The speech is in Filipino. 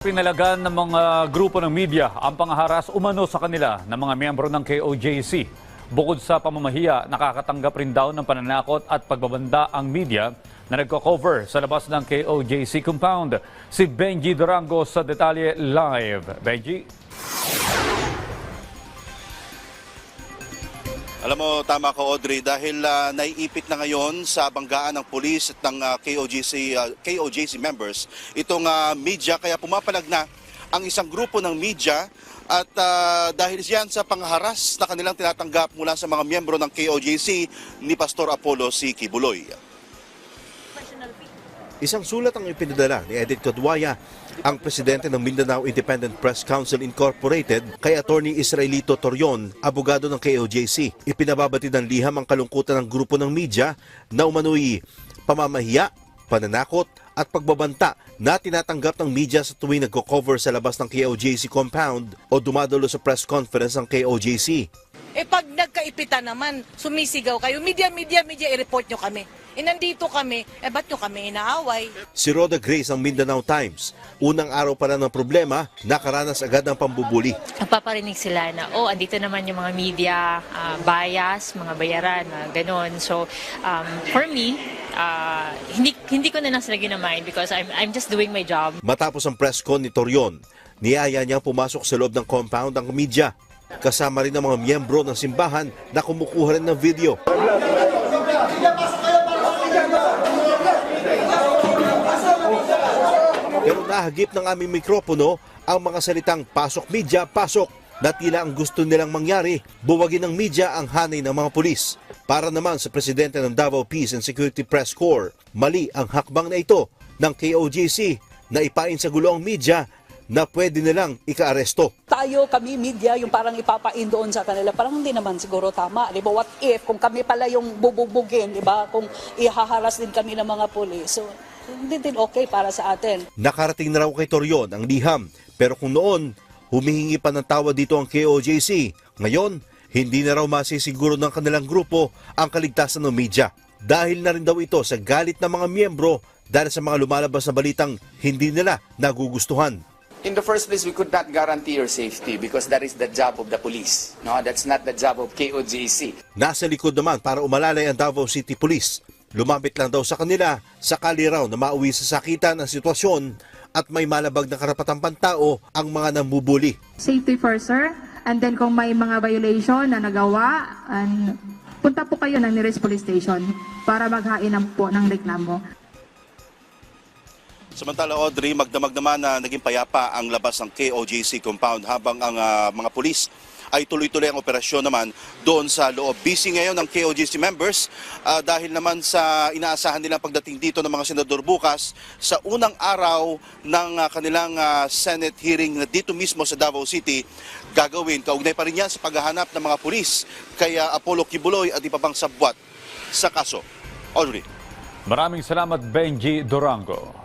Pinalagan ng mga grupo ng media ang pangaharas umano sa kanila ng mga miyembro ng KOJC. Bukod sa pamamahiya, nakakatanggap rin daw ng pananakot at pagbabanda ang media na nagko-cover sa labas ng KOJC compound. Si Benji Durango sa Detalye Live. Benji? Alam mo, tama ka Audrey, dahil ah, naiipit na ngayon sa banggaan ng pulis at ng ah, KOJC, ah, KOJC members itong ah, media, kaya pumapalag na ang isang grupo ng media at ah, dahil yan sa pangharas na kanilang tinatanggap mula sa mga miyembro ng KOJC ni Pastor Apollo C. Kibuloy. Isang sulat ang ipinadala ni Edith Codwaya, ang presidente ng Mindanao Independent Press Council Incorporated kay Attorney Israelito Torion, abogado ng KOJC. Ipinababati ng liham ang kalungkutan ng grupo ng media na umano'y pamamahiya, pananakot at pagbabanta na tinatanggap ng media sa tuwing nagko-cover sa labas ng KOJC compound o dumadalo sa press conference ng KOJC. Eh pag nagkaipitan naman, sumisigaw kayo, media, media, media, i-report nyo kami. Eh nandito kami, eh ba't nyo kami inaaway? Si Rhoda Grace ng Mindanao Times. Unang araw pa lang ng problema, nakaranas agad ng pambubuli. Napaparinig sila na, oh, andito naman yung mga media ah, bias, mga bayaran, na ganon. So, um, for me, ah, hindi, hindi ko na lang sila ginamind because I'm, I'm just doing my job. Matapos ang press con ni Torion, niyaya niyang pumasok sa loob ng compound ang media. Kasama rin ang mga miyembro ng simbahan na kumukuha rin ng video. Pero nahagip ng aming mikropono ang mga salitang pasok media, pasok na tila ang gusto nilang mangyari, buwagin ng media ang hanay ng mga pulis. Para naman sa presidente ng Davao Peace and Security Press Corps, mali ang hakbang na ito ng KOJC na ipain sa gulo ang media na pwede nilang ikaaresto. tayo, kami, media, yung parang ipapain doon sa kanila, parang hindi naman siguro tama. Di ba? What if, kung kami pala yung bububugin, di ba? Kung ihaharas din kami ng mga pulis. So, hindi din okay para sa atin. Nakarating na raw kay Torion ang liham, pero kung noon, humihingi pa ng tawad dito ang KOJC. Ngayon, hindi na raw masisiguro ng kanilang grupo ang kaligtasan ng media. Dahil na rin daw ito sa galit ng mga miyembro dahil sa mga lumalabas na balitang hindi nila nagugustuhan. In the first place, we could not guarantee your safety because that is the job of the police. No, that's not the job of KOJC. Nasa likod naman para umalalay ang Davao City Police. Lumapit lang daw sa kanila sakali raw na mauwi sa sakitan ang sitwasyon at may malabag na karapatang pantao ang mga namubuli. safety first, sir. And then kung may mga violation na nagawa, and punta po kayo ng nearest police station para maghain ng po ng reklamo. Samantala Audrey, magdamag naman na naging payapa ang labas ng KOJC compound habang ang ah, mga pulis ay tuloy-tuloy ang operasyon naman doon sa loob. Busy ngayon ng KOJC members ah, dahil naman sa inaasahan nilang pagdating dito ng mga senador bukas sa unang araw ng ah, kanilang ah, Senate hearing na dito mismo sa Davao City gagawin. Kaugnay pa rin yan sa paghahanap ng mga pulis kaya Apollo Kibuloy at iba pang sabwat sa kaso. Audrey. Maraming salamat Benji Durango.